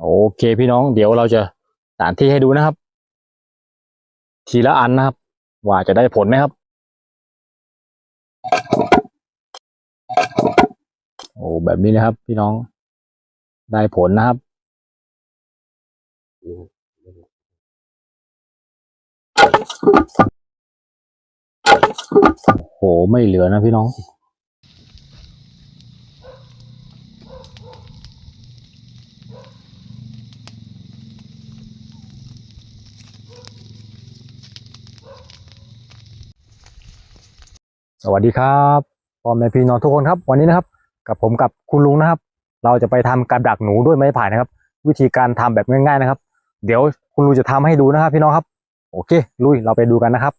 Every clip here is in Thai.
โอเคพี่น้องเดี๋ยวเราจะสถานที่ให้ดูนะครับ ทีละอันนะครับ ว่าจะได้ผลไหมครับ โอ้แบบนี้นะครับ พี่น้องได้ผลนะครับโหไม่เหลือนะพี่น้อง สวัสดีครับพ่อแม่พี่น้องทุกคนครับ วันนี้นะครับ กับผมกับคุณลุงนะครับ เราจะไปทำกับดักหนูด้วยไม้ไผ่นะครับ วิธีการทำแบบง่าย ๆนะครับ เดี๋ยวคุณลุงจะทำให้ดูนะครับ พี่น้องครับ โอเค ลุยเราไปดูกันนะครับ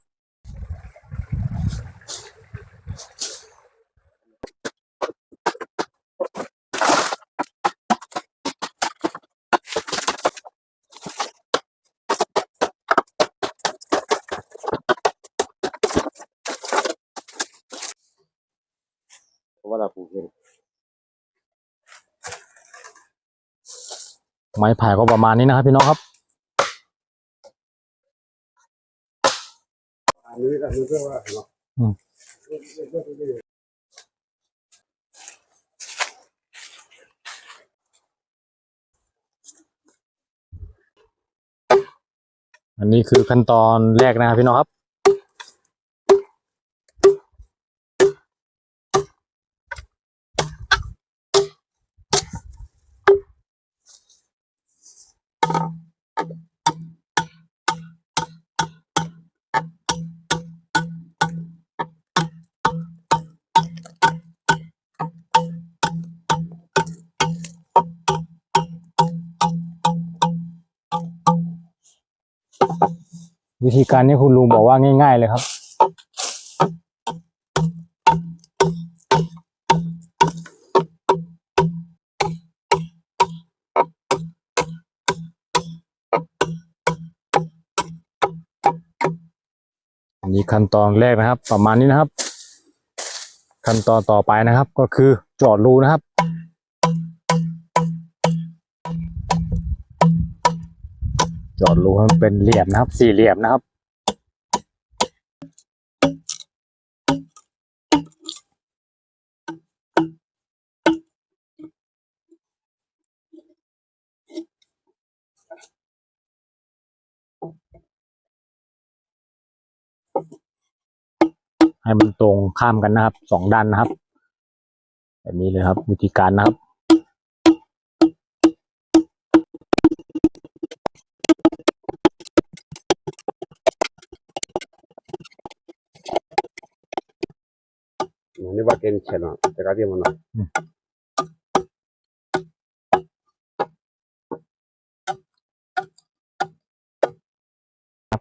ว่าเราปลูกเองไม้ไผ่ก็ประมาณนี้นะครับ พี่น้องครับอันนี้ก็คือเรื่องว่าเนาะอืมอันนี้คือขั้นตอนแรกนะครับพี่น้องครับ วิธีการนี้คุณลุงบอกว่าง่าย ๆ เลยครับ นี่ขั้นตอนแรกนะครับ ประมาณนี้นะครับ ขั้นตอนต่อไปนะครับ ก็คือเจอดรูนะครับเจอดรูให้มันเป็นเหลี่ยมนะครับ สี่เหลี่ยมนะครับ ให้มันตรงข้ามกันนะครับสองด้านนะครับ แบบนี้เลยครับ วิธีการนะครับนี่ว่าเกณฑ์เชนอะแต่ก็ที่มันอะ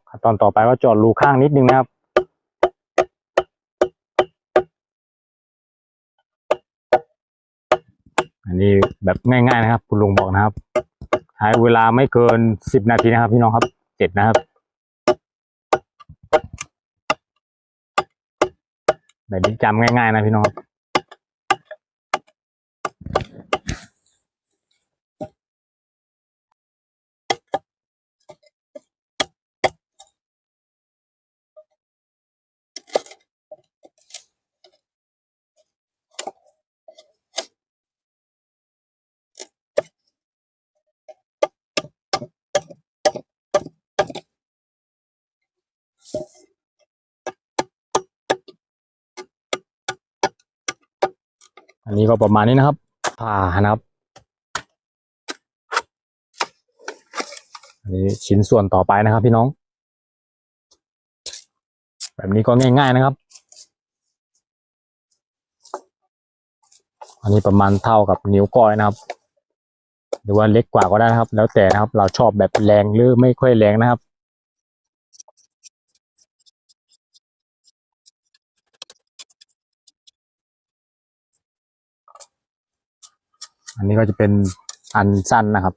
ขั้นตอนต่อไปก็เจอดรูข้างนิดนึงนะครับ อันนี้ แบบง่ายๆนะครับ คุณลุงบอกนะครับใช้เวลาไม่เกินสิบนาทีนะครับ พี่น้องครับเจ็ดนะครับ แบบนี้จำง่ายๆนะพี่น้องครับ นนี้ก็ประมาณนี้นะครับผ่านะครับอันนี้ชิ้นส่วนต่อไปนะครับ พี่น้อง แบบนี้ก็ง่าย ๆนะครับ อันนี้ประมาณเท่ากับนิ้วก้อยนะครับ หรือว่าเล็กกว่าก็ได้นะครับ แล้วแต่นะครับ เราชอบแบบแรงหรือไม่ค่อยแรงนะครับ อันนี้ก็จะเป็นอันสั้นนะครับ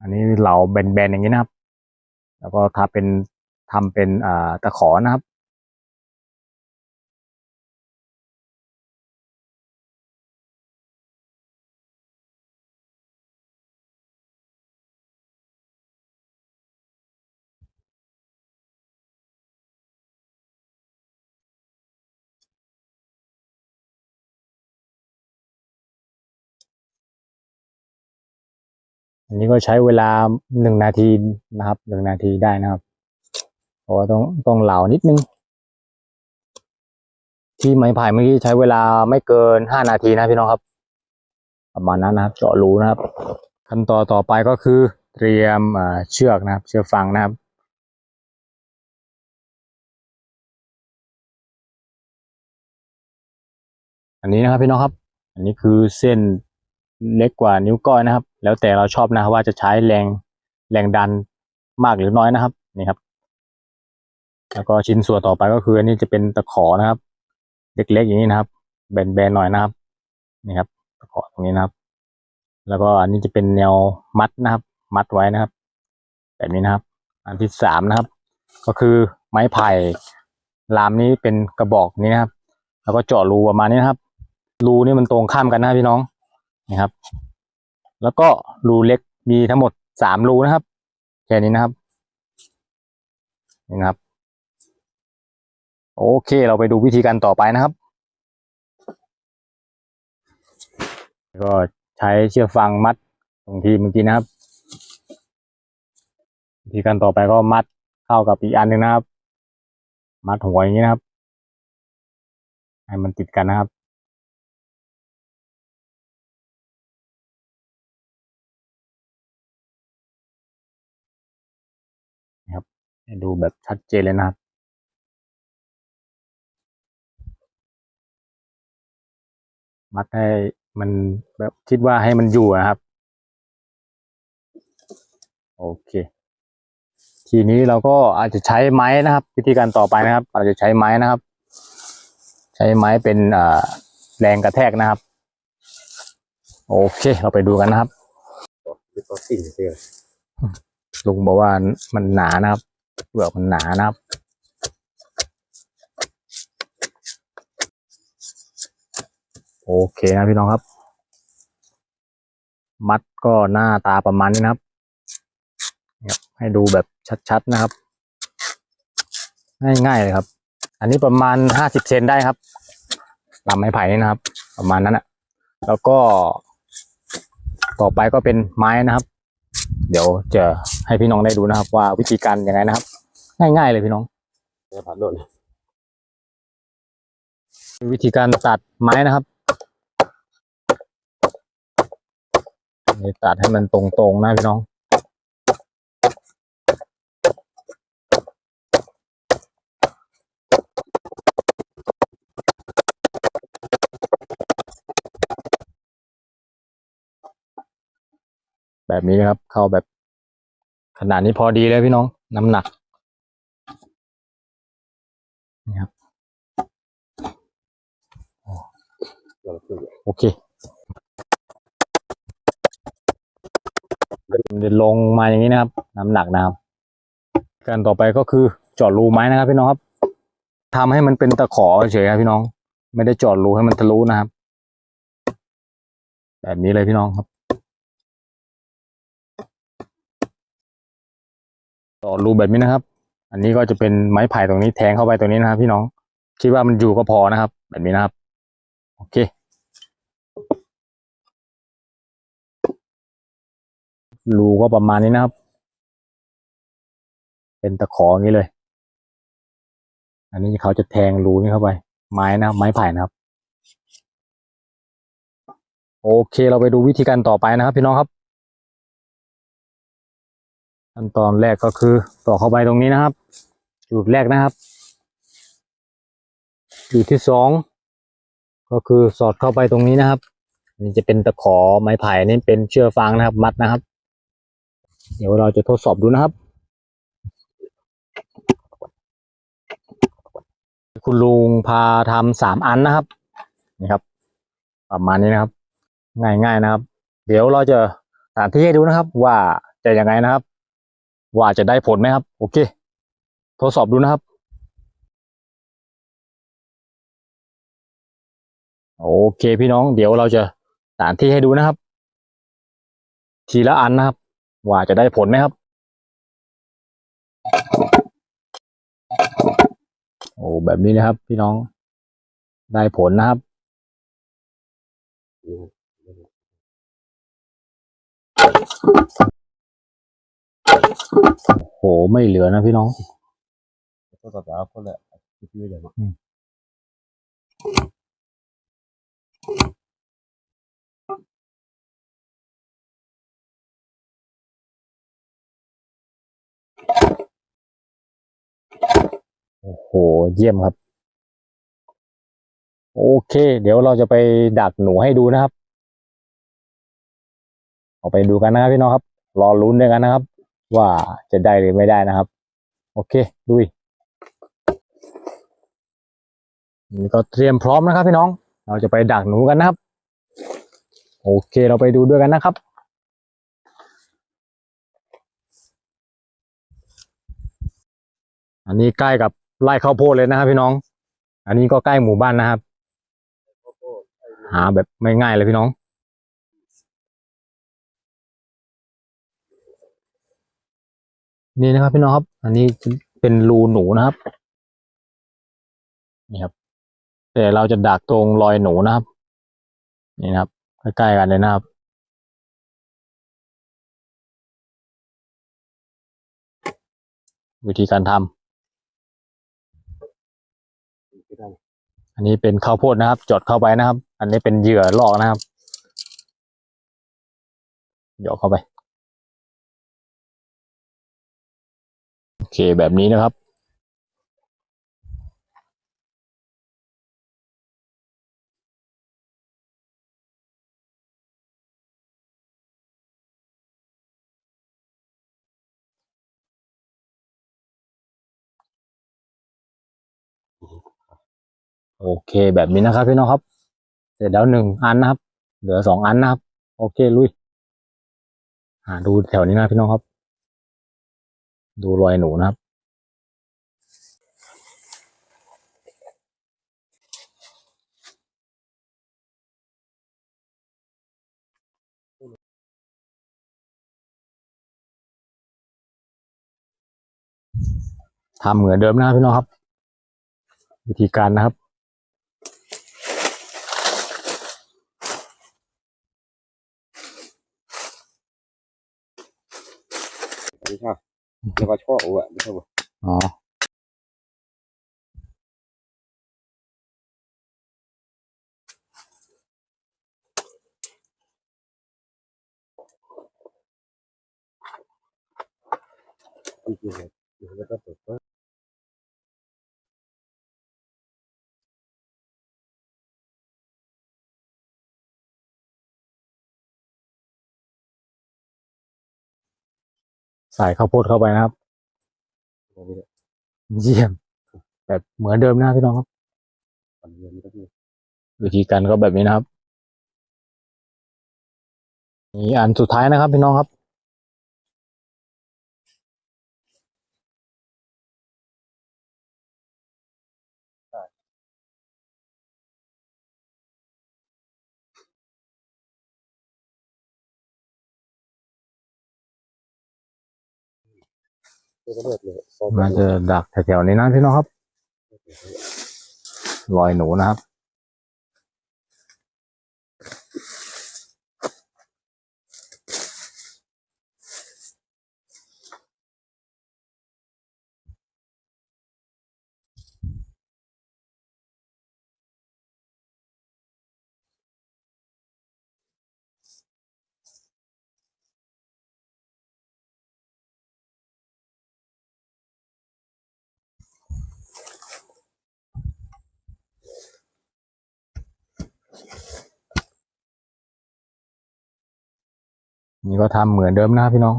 อันนี้เหลาแบนๆอย่างนี้นะครับ แล้วก็ทาเป็นทำเป็นอ่าตะขอนะครับ อันนี้ก็ใช้เวลาหนึ่งนาทีนะครับหนึ่งนาทีได้นะครับเพราะว่าต้องต้องเหลานิดนึง ที่ไม้ไผ่เมื่อกี้ใช้เวลาไม่เกินห้านาทีนะพี่น้องครับ ประมาณนั้นนะครับ เจาะรูนะครับ ขั้นตอนต่อไปก็คือเตรียมเชือกนะครับ เชือกฟางนะครับอันนี้นะครับพี่น้องครับ อันนี้คือเส้น เล็กกว่านิ้วก้อยนะครับ แล้วแต่เราชอบนะครับว่าจะใช้แรงแรงดันมากหรือน้อยนะครับนี่ครับ แล้วก็ชิ้นส่วนต่อไปก็คืออันนี้จะเป็นตะขอนะครับ เล็กๆอย่างนี้นะครับ แบนๆหน่อยนะครับนี่ครับตะขอตรงนี้นะครับ แล้วก็อันนี้จะเป็นแนวมัดนะครับ มัดไว้นะครับ แบบนี้นะครับ อันที่สามนะครับ ก็คือไม้ไผ่ลามนี้เป็นกระบอกนี้นะครับ แล้วก็เจาะรูประมาณนี้นะครับ รูนี่มันตรงข้ามกันนะพี่น้อง นี่ครับ แล้วก็รูเล็กมีทั้งหมดสามรูนะครับแค่นี้นะครับนี่นะครับ โอเค เราไปดูวิธีการต่อไปนะครับ ก็ใช้เชือกฟางมัดตรงที่เมื่อกี้นะครับ วิธีการต่อไปก็มัดเข้ากับอีกอันหนึ่งนะครับ มัดหัวอย่างนี้นะครับ ให้มันติดกันนะครับ ให้ดูแบบชัดเจนเลยนะครับ มัดให้มันแบบคิดว่าให้มันอยู่นะครับ โอเค ทีนี้เราก็อาจจะใช้ไม้นะครับ วิธีการต่อไปนะครับเราจะใช้ไม้นะครับ ใช้ไม้เป็นอ่าแรงกระแทกนะครับ โอเค เราไปดูกันนะครับนี่ก็สิ่งเดียวลุงบอกว่ามันหนานะครับ เปลือกมันหนานะครับโอเคนะพี่น้องครับ มัดก็หน้าตาประมาณนี้นะครับ ให้ดูแบบชัดๆนะครับ ง่ายๆเลยครับ อันนี้ประมาณห้าสิบเซนได้ครับลำไม้ไผ่นี่นะครับ ประมาณนั้นอะแล้วก็ ต่อไปก็เป็นไม้นะครับ เดี๋ยวจะให้พี่น้องได้ดูนะครับ ว่าวิธีการยังไงนะครับ ง่าย ๆ เลยพี่น้องเนี่ยผัดโดนวิธีการตัดไม้นะครับนี่ตัดให้มันตรงๆนะพี่น้องแบบนี้นะครับ เข้าแบบขนาดนี้พอดีเลยพี่น้อง น้ำหนัก นี่ครับเราคือโอเคมันจะลงมาอย่างนี้นะครับ น้ำหนักนะครับ การต่อไปก็คือเจาะรูไม้นะครับพี่น้องครับทำให้มันเป็นตะขอเฉยๆครับพี่น้อง ไม่ได้เจาะรูให้มันทะลุนะครับ แบบนี้เลยพี่น้องครับเจาะรูแบบนี้นะครับ อันนี้ก็จะเป็นไม้ไผ่ตรงนี้แทงเข้าไปตรงนี้นะครับ พี่น้องคิดว่ามันอยู่ก็พอนะครับ แบบนี้นะครับโอเครูก็ประมาณนี้นะครับ เป็นตะขออย่างนี้เลย อันนี้เขาจะแทงรูนี้เข้าไป ไม้นะไม้ไผ่นะครับ โอเค เราไปดูวิธีการต่อไปนะครับ พี่น้องครับ ขั้นตอนแรกก็คือต่อเข้าไปตรงนี้นะครับ จุดแรกนะครับ จุดที่สองก็คือสอดเข้าไปตรงนี้นะครับอันนี้จะเป็นตะขอไม้ไผ่นี่เป็นเชือกฟางนะครับ มัดนะครับ เดี๋ยวเราจะทดสอบดูนะครับ คุณลุงพาทำสามอันนะครับนี่ครับ ประมาณนี้นะครับ ง่ายๆนะครับ เดี๋ยวเราจะสาธิตให้ดูนะครับ ว่าจะยังไงนะครับ ว่าจะได้ผลไหมครับ โอเค ทดสอบดูนะครับ โอเคพี่น้องเดี๋ยวเราจะสถาธิตให้ดูนะครับ ทีละอันนะครับ ว่าจะได้ผลไหมครับ โอ้แบบนี้นะครับ พี่น้องได้ผลนะครับ โหไม่เหลือนะพี่น้องตัวต่อไปเอาคนละที่พี่เดี๋ยวมาโอ้โห เยี่ยมครับ โอเค เดี๋ยวเราจะไปดักหนูให้ดูนะครับ เอาไปดูกันนะครับพี่น้องครับ รอลุ้นด้วยกันนะครับ ว่าจะได้หรือไม่ได้นะครับ โอเคดุยนี่ก็เตรียมพร้อมนะครับพี่น้อง เราจะไปดักหนูกันนะครับ โอเคเราไปดูด้วยกันนะครับอันนี้ใกล้กับไร่ข้าวโพดเลยนะครับพี่น้อง อันนี้ก็ใกล้หมู่บ้านนะครับ หาแบบไม่ง่ายเลยพี่น้อง นี่นะครับพี่น้องครับ อันนี้เป็นรูหนูนะครับ นี่ครับ แต่เราจะดักตรงรอยหนูนะครับ นี่นะครับ ใกล้ๆกันเลยนะครับ วิธีการทำอันนี้เป็นข้าวโพดนะครับ จดเข้าไปนะครับ อันนี้เป็นเหยื่อลอกนะครับหยอกเข้าไป เคแบบนี้นะครับ โอเคแบบนี้นะครับพี่น้องครับ เสร็จแล้วหนึ่งอันนะครับ เหลือสองอันนะครับ โอเคลุยหาดูแถวนี้นะพี่น้องครับ ดูรอยหนูนะครับ ทำเหมือนเดิมนะครับพี่น้องครับ วิธีการนะครับไม่ใช่แล้วก็ชอบ อะไม่ใช่ป่ะอ๋อจริงๆแใส่ข้าวโพดเข้าไปนะครับ เยี่ยม แบบเหมือนเดิมนะพี่น้องครับปั่นเงินก็คือวิธีการก็แบบนี้นะครับนี่อันสุดท้ายนะครับพี่น้องครับ มันจะดักแถวๆนี้นะพี่น้องครับ รอยหนูนะครับ นี่ก็ทำเหมือนเดิมนะครับพี่น้อง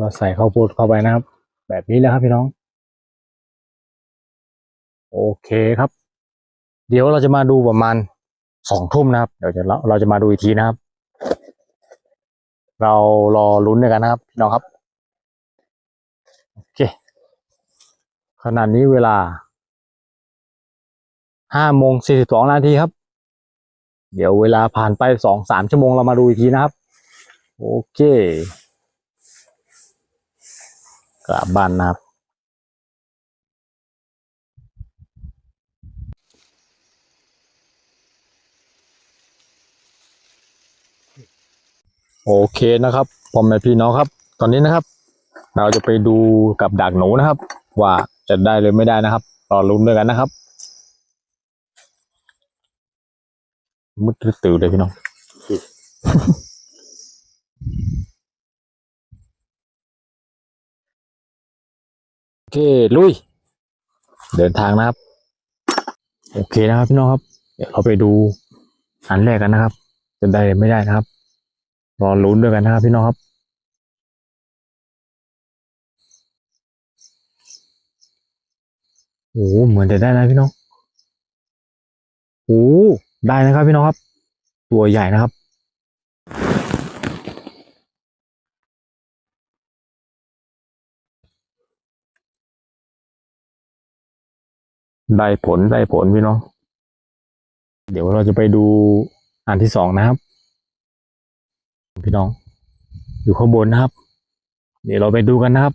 ก็ใส่ข้าวโพดเข้าไปนะครับ แบบนี้แล้วครับพี่น้อง โอเคครับ เดี๋ยวเราจะมาดูประมาณสองทุ่มนะครับ เดี๋ยวจะเราจะมาดูอีกทีนะครับ เรารอลุ้นด้วยกันนะครับ พี่น้องครับ โอเคขณะนี้เวลาห้าโมงสี่สิบสองนาทีครับ เดี๋ยวเวลาผ่านไปสองสามชั่วโมงเรามาดูอีกทีนะครับ โอเค กลับบ้านนะครับโอเคนะครับพ่อแม่พี่น้องครับ ตอนนี้นะครับ เราจะไปดูกับดักหนูนะครับ ว่าจะได้หรือไม่ได้นะครับรอลุ้นด้วยกันนะครับมุดตื่นเลยพี่น้อง โอเคลุย เดินทางนะครับ โอเคนะครับพี่น้องครับ เดี๋ยวเราไปดูอันแรกกันนะครับ จะได้หรือไม่ได้นะครับ รอลุ้นด้วยกันนะครับพี่น้องครับ โอ้เหมือนจะได้นะพี่น้องโอ้ได้นะครับพี่น้องครับ ตัวใหญ่นะครับ ได้ผลได้ผลพี่น้อง เดี๋ยวเราจะไปดูอันที่สองนะครับ พี่น้อง อยู่ข้างบนนะครับ เดี๋ยวเราไปดูกันนะครับ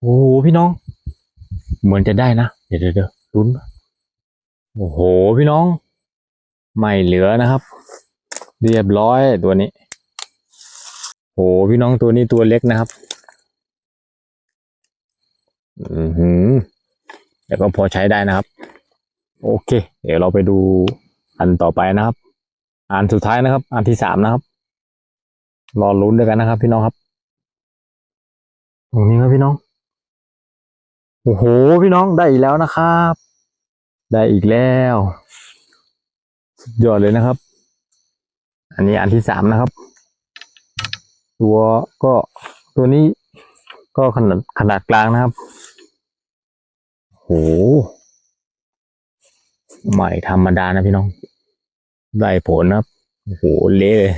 โอ้โหพี่น้อง เหมือนจะได้นะ เดี๋ยวเดี๋ยวลุ้น โอ้โหพี่น้อง ไม่เหลือนะครับ เรียบร้อยตัวนี้ โอ้โหพี่น้องตัวนี้ตัวเล็กนะครับ อือหือ แต่ก็พอใช้ได้นะครับ โอเค เดี๋ยวเราไปดูอันต่อไปนะครับ อันสุดท้ายนะครับ อันที่สามนะครับ รอลุ้นด้วยกันนะครับ พี่น้องครับตรงนี้ครับพี่น้อง โอ้โห พี่น้องได้อีกแล้วนะครับ ได้อีกแล้วสุดยอดเลยนะครับ อันนี้อันที่สามนะครับ ตัวก็ตัวนี้ก็ขนาดขนาดกลางนะครับ โหใหม่ธรรมดานะพี่น้อง ได้ผลนะครับโอ้โหเละเลย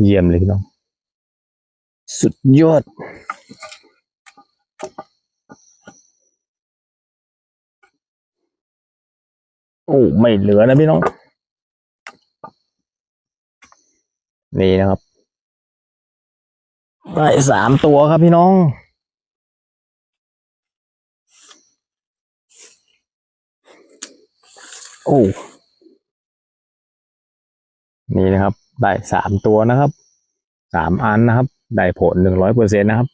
เยี่ยมเลยพี่น้อง สุดยอด โอ้ไม่เหลือนะพี่น้อง นี่นะครับ ได้สามตัวครับพี่น้อง อ้ นี่นะครับ ได้สามตัวนะครับ สามอันนะครับ ได้ผลหนึ่งร้อยเปอร์เซ็นนะครับ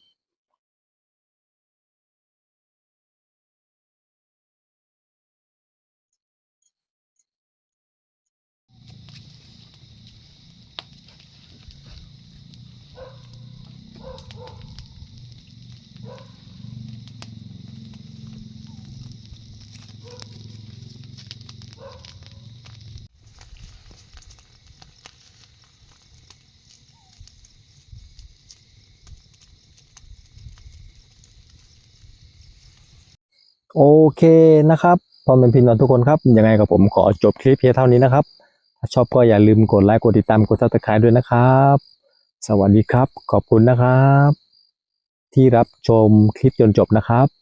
โอเคนะครับพ่อแม่พี่น้องทุกคนครับยังไงกับผมขอจบคลิปเพียงเท่านี้นะครับ ถ้าชอบก็อย่าลืมกดไลค์กดติดตามกดซับสไครต์ด้วยนะครับ สวัสดีครับ ขอบคุณนะครับ ที่รับชมคลิปจนจบนะครับ